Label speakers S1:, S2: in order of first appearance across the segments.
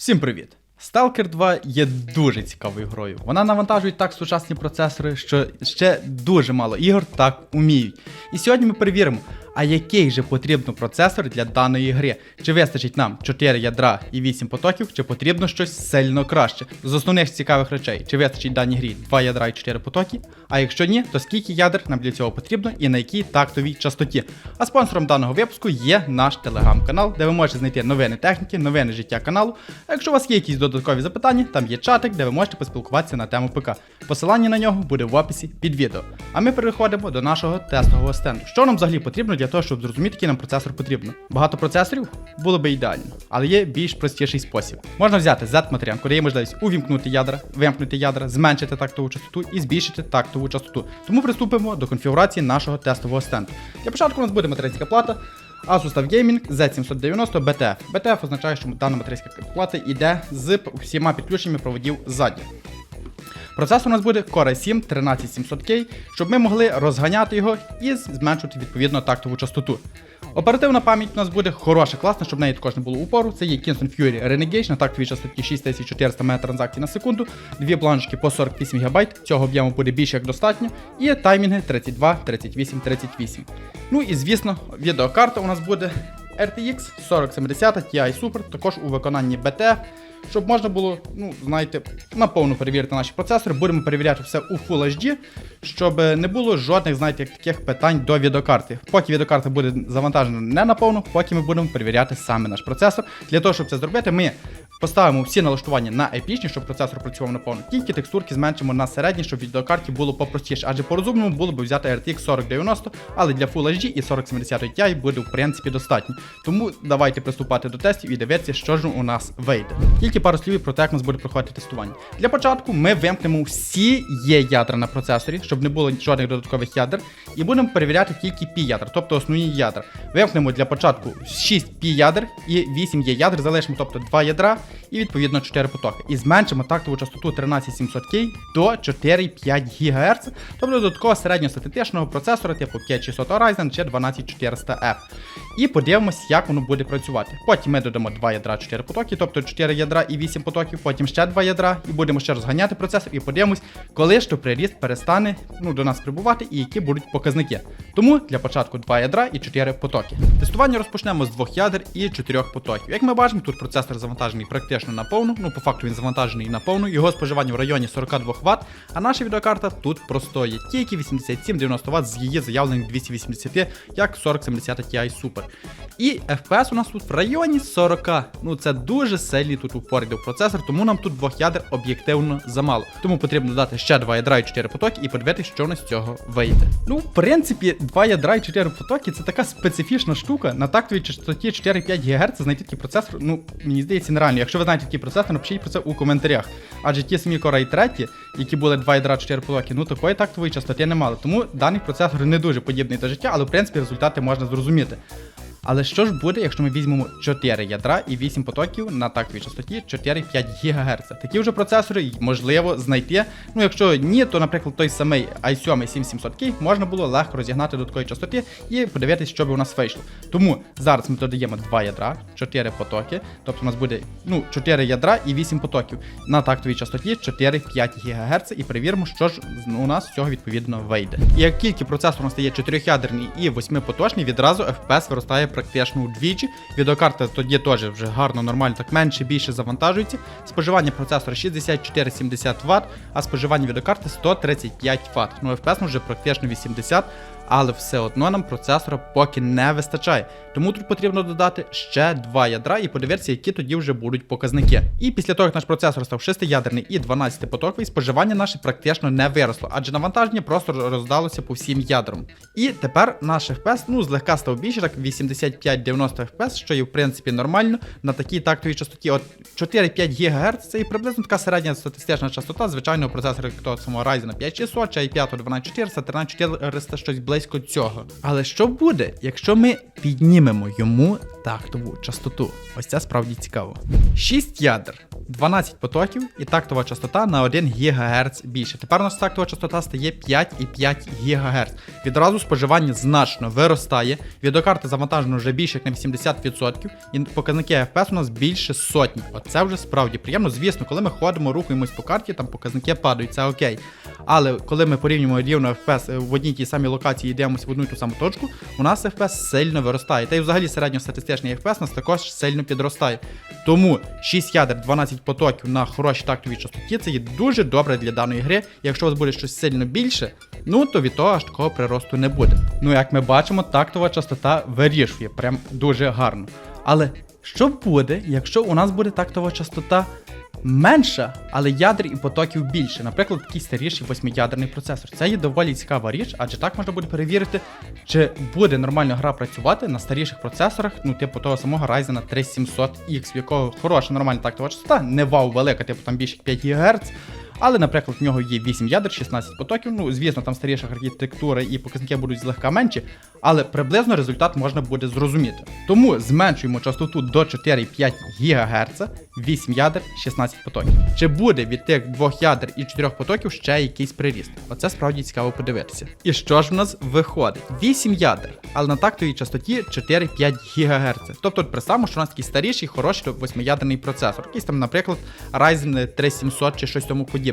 S1: Всім привіт! Stalker 2 є дуже цікавою грою. Вона навантажує так сучасні процесори, що ще дуже мало ігор так уміють. І сьогодні ми перевіримо, а який же потрібно процесор для даної гри. Чи вистачить нам 4 ядра і 8 потоків, чи потрібно щось сильно краще. З основних цікавих речей, чи вистачить даній грі 2 ядра і 4 потоки. А якщо ні, то скільки ядер нам для цього потрібно і на якій тактовій частоті. А спонсором даного випуску є наш телеграм-канал, де ви можете знайти новини техніки, новини життя каналу. А якщо у вас є якісь додаткові запитання, там є чатик, де ви можете поспілкуватися на тему ПК. Посилання на нього буде в описі під відео. А ми переходимо до нашого тестового стенду. Що нам взагалі потрібно для того, щоб зрозуміти, який нам процесор потрібно? Багато процесорів було би ідеально, але є більш простіший спосіб. Можна взяти Z-матеріан, куди є можливість увімкнути ядра, вимкнути ядра, зменшити тактову частоту і збільшити тактову частоту. Тому приступимо до конфігурації нашого тестового стенду. Для початку у нас буде материнська плата. Asus TUF Gaming Z790 BTF. BTF означає, що дана материнська плата йде з всіма підключеннями проводів ззаді. Процесор у нас буде Core i7 13700K, щоб ми могли розганяти його і зменшувати відповідно тактову частоту. Оперативна пам'ять у нас буде хороша, класна, щоб в неї також не було упору. Це є Kingston Fury Renegade на тактовій частоті 6400 МТ транзакцій на секунду, дві планочки по 48 ГБ, цього об'єму буде більше як достатньо, і таймінги 32, 38, 38. Ну і звісно, відеокарта у нас буде RTX 4070 Ti Super, також у виконанні BTF, щоб можна було, ну, знаєте, наповну перевірити наші процесори. Будемо перевіряти все у Full HD, щоб не було жодних, знаєте, таких питань до відеокарти. Поки відеокарта буде завантажена не наповну, поки ми будемо перевіряти саме наш процесор. Для того, щоб це зробити, ми поставимо всі налаштування на епічні, щоб процесор працював наповну. Тільки текстурки зменшимо на середні, щоб відеокарті було попростіше. Адже по-розумному було б взяти RTX 4090, але для Full HD і 4070 Ti буде в принципі достатньо. Тому давайте приступати до тестів і дивитися, що ж у нас вийде. Тільки пару слів про те, як у нас буде проходити тестування. Для початку ми вимкнемо всі є ядра на процесорі, щоб не було жодних додаткових ядер, і будемо перевіряти тільки пі ядра, тобто основні ядра. Вимкнемо для початку 6 пі ядер і 8 є ядер, залишимо, тобто 2 ядра і відповідно 4 потоки. І зменшимо тактову частоту 13700K до 4,5 ГГц, тобто додатково середньостатистичного процесора типу 5600 Horizon чи 12400F. І подивимось, як воно буде працювати. Потім ми додамо 2 ядра 4 потоки, тобто 4 ядра і 8 потоків, потім ще 2 ядра, і будемо ще розганяти процесор, і подивимось, коли ж то приріст перестане ну, до нас прибувати і які будуть показники. Тому для початку 2 ядра і 4 потоки. Тестування розпочнемо з 2 ядер і 4 потоків. Як ми бачимо, тут процесор завантажений практично на повну, ну по факту він завантажений на повну, його споживання в районі 42 Вт, а наша відеокарта тут простоє, тільки 87-90 Вт з її заявлених 280, як 4070 Ti Super. І FPS у нас тут в районі 40. Ну це дуже сильний тут упор процесор, тому нам тут двох ядер об'єктивно замало. Тому потрібно додати ще 2 ядра і 4 потоки і подивитися, що нас з цього вийде. Ну, в принципі, 2 ядра і 4 потоки це така специфічна штука. На тактовій частоті 4-5 ГГц знайти такий процесор, ну мені здається, нереально. Якщо ви знаєте такий процесор, напишіть про це у коментарях. Адже ті самі Core i 3, які були 2 ядра 4 потоки, ну такої тактової частоти не мали. Тому даний процесор не дуже подібний до життя, але в принципі результати можна зрозуміти. Але що ж буде, якщо ми візьмемо 4 ядра і 8 потоків на тактовій частоті 4-5 ГГц? Такі вже процесори можливо знайти. Ну, якщо ні, то, наприклад, той самий i7 7700K можна було легко розігнати до такої частоти і подивитися, що би у нас вийшло. Тому зараз ми додаємо 2 ядра, 4 потоки, тобто у нас буде ну, 4 ядра і 8 потоків на тактовій частоті 4-5 ГГц і перевіримо, що ж у нас з цього відповідно вийде. І як тільки процесор стає 4-ядерний і 8-поточний, відразу FPS виростає практично удвічі. Відеокарта тоді теж вже гарно, нормально, так менше, більше завантажується. Споживання процесора 64-70 Вт, а споживання відеокарти 135 Вт. Ну, FPS вже практично 80 але все одно нам процесора поки не вистачає. Тому тут потрібно додати ще два ядра і подивитися, які тоді вже будуть показники. І після того, як наш процесор став 6-ядерний і 12-потоковий, споживання наше практично не виросло, адже навантаження просто роздалося по всім ядрам. І тепер наш FPS ну, злегка став більше, так 85-90 FPS, що є в принципі нормально на такій тактовій частоті. От 4-5 ГГц це і приблизно така середня статистична частота звичайного процесора, того самого Ryzen 5600 чи i5 12400, 13400, щось близько цього. Але що буде, якщо ми піднімемо йому тактову частоту? Ось це справді цікаво. 6 ядер, 12 потоків і тактова частота на 1 ГГц більше. Тепер у нас тактова частота стає 5,5 ГГц. Відразу споживання значно виростає. Відеокарти завантажено вже більше як на 80%, і показники FPS у нас більше сотні. Оце вже справді приємно. Звісно, коли ми ходимо, рухаємось по карті, там показники падають, це окей. Але коли ми порівнюємо рівно FPS в одній тій самій локації і дивимося в одну і ту саму точку, у нас FPS сильно виростає. Та й взагалі середньостатистичний FPS у нас також сильно підростає. Тому 6 ядер, 12 потоків на хорошій тактовій частоті це є дуже добре для даної гри. Якщо у вас буде щось сильно більше, ну то від того аж такого приросту не буде. Ну як ми бачимо, тактова частота вирішує, прям дуже гарно. Але що буде, якщо у нас буде тактова частота менша, але ядер і потоків більше. Наприклад, такий старіший восьмиядерний процесор. Це є доволі цікава річ, адже так можна буде перевірити, чи буде нормально гра працювати на старіших процесорах, ну, типу того самого Ryzen 3700X, в якого хороша нормальна тактова частота, не вау велика, типу там більше 5 ГГц. Але, наприклад, в нього є 8 ядер, 16 потоків. Ну, звісно, там старіша архітектура і показники будуть злегка менші, але приблизно результат можна буде зрозуміти. Тому зменшуємо частоту до 4,5 ГГц, 8 ядер, 16 потоків. Чи буде від тих двох ядер і 4 потоків ще якийсь приріст? Оце справді цікаво подивитися. І що ж в нас виходить? 8 ядер, але на тактовій частоті 4-5 ГГц. Тобто представимо, що у нас такий старіший, хороший восьмиядерний процесор. Якийсь там, наприклад, Ryzen 3700 чи щось тому подібне.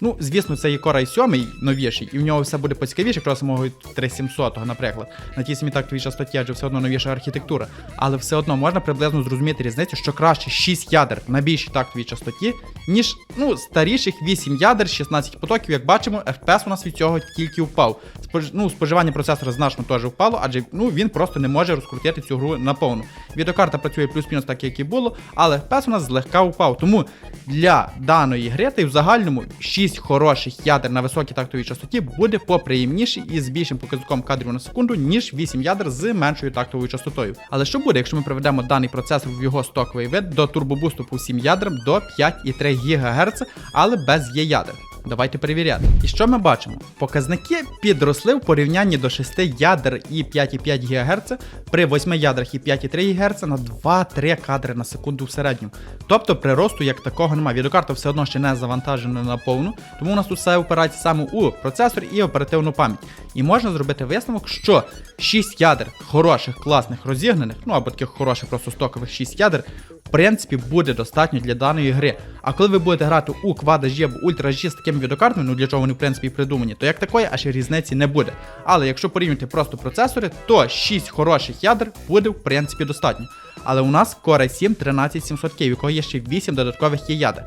S1: Ну, звісно, це є Core i7 новіший, і в нього все буде поцікавіше, крім самого 3700, наприклад. На тій самій тактовій частоті, адже все одно новіша архітектура. Але все одно можна приблизно зрозуміти різницю, що краще 6 ядер на більшій тактовій частоті, ніж ну, старіших 8 ядер, 16 потоків. Як бачимо, FPS у нас від цього тільки впав. Спож... Ну, споживання процесора значно теж впало, адже ну, він просто не може розкрутити цю гру наповну. Відеокарта працює плюс-мінус так, як і було, але FPS у нас злегка впав. Тому для даної гри та й в загальному 6 хороших ядер на високій тактовій частоті буде поприємніше і з більшим показником кадрів на секунду, ніж 8 ядер з меншою тактовою частотою. Але що буде, якщо ми приведемо даний процесор в його стоковий вид до турбобусту по всім ядрам до 5,3 ГГц, але без є ядер? Давайте перевіряти. І що ми бачимо? Показники підросли в порівнянні до 6 ядер і 5,5 ГГц при 8 ядрах і 5,3 ГГц на 2-3 кадри на секунду в середньому. Тобто приросту як такого немає. Відеокарта все одно ще не завантажена на повну, тому у нас тут все опирається саме у процесор і оперативну пам'ять. І можна зробити висновок, що 6 ядер хороших, класних, розігнаних, ну або таких хороших, просто стокових 6 ядер, принципі, буде достатньо для даної гри. А коли ви будете грати у квада G або G з такими відеокартами, ну для чого вони в принципі придумані, то як такої аж різниці не буде. Але якщо порівняти просто процесори, то 6 хороших ядер буде в принципі достатньо. Але у нас Core i7 13700K, в якого є ще 8 додаткових ядер.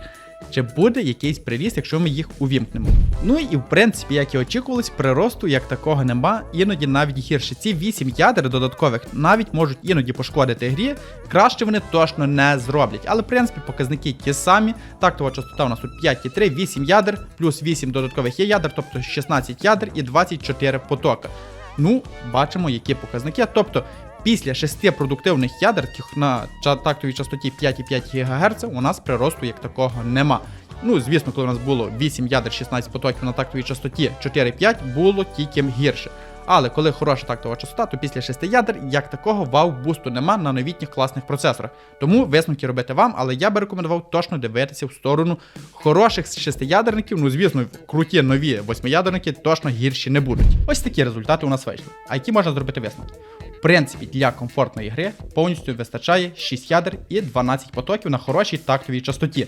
S1: Чи буде якийсь приріст, якщо ми їх увімкнемо? Ну і в принципі, як і очікувалось, приросту як такого нема, іноді навіть гірше. Ці 8 ядер додаткових навіть можуть іноді пошкодити грі, краще вони точно не зроблять. Але в принципі показники ті самі. Тактова частота у нас тут 5,3, 8 ядер, плюс 8 додаткових є ядер, тобто 16 ядер і 24 потока. Ну, бачимо, які показники. Тобто Після шести продуктивних ядер на тактовій частоті 5,5 ГГц у нас приросту як такого нема. Ну, звісно, коли у нас було 8 ядер 16 потоків на тактовій частоті 4,5, було тільки гірше. Але коли хороша тактова частота, то після 6 ядер як такого вау-бусту нема на новітніх класних процесорах. Тому висновки робити вам, але я би рекомендував точно дивитися в сторону хороших шестиядерників. Ну, звісно, круті нові восьмиядерники точно гірші не будуть. Ось такі результати у нас вийшли. А які можна зробити висновки? Принципі, для комфортної гри повністю вистачає 6 ядер і 12 потоків на хорошій тактовій частоті.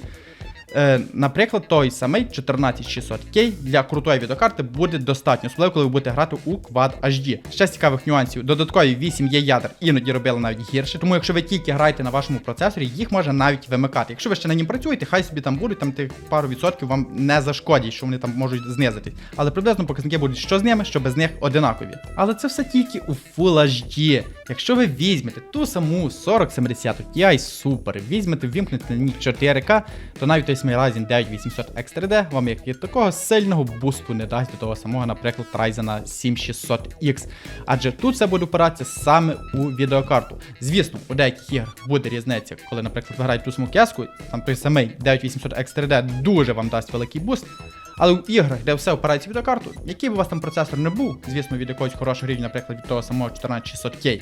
S1: Е, Наприклад, той самий 14600K для крутої відеокарти буде достатньо, особливо коли ви будете грати у Quad HD. Ще з цікавих нюансів, додаткові 8 є ядер, іноді робили навіть гірше. Тому якщо ви тільки граєте на вашому процесорі, їх можна навіть вимикати. Якщо ви ще на нім працюєте, хай собі там будуть, там тих пару відсотків вам не зашкодять, що вони там можуть знизитись. Але приблизно показники будуть що з ними, що без них одинакові. Але це все тільки у Full HD. Якщо ви візьмете ту саму 4070 Ti Super, візьмете, вімкнете на ній 4К, то навіть той Ryzen 9800 X3D вам як від такого сильного бусту не дасть до того самого, наприклад, Ryzen 7600X. Адже тут все буде опиратися саме у відеокарту. Звісно, у деяких іграх буде різниця, коли, наприклад, ви граєте ту саму кеску, там той самий 9800 X3D дуже вам дасть великий буст. Але в іграх, де все опирається відеокарту, який би у вас там процесор не був, звісно, від якогось хорошого рівня, наприклад, від того самого 14600K,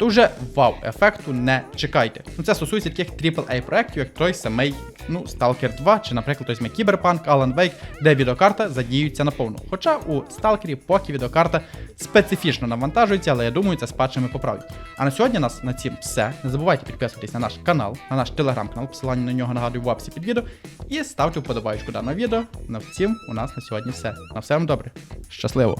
S1: то вже вау-ефекту не чекайте. Ну це стосується таких AAA проєктів, як той самий ну, Stalker 2, чи, наприклад, той самий Cyberpunk, Alan Wake, де відеокарта задіюється наповну. Хоча у Stalker поки відеокарта специфічно навантажується, але я думаю, це з патчами поправить. А на сьогодні у нас на цім все. Не забувайте підписуватись на наш канал, на наш телеграм-канал, посилання на нього нагадую в описі під відео. І ставте вподобайку даного відео. На втім, у нас на сьогодні все. На все вам добре. Щасливо!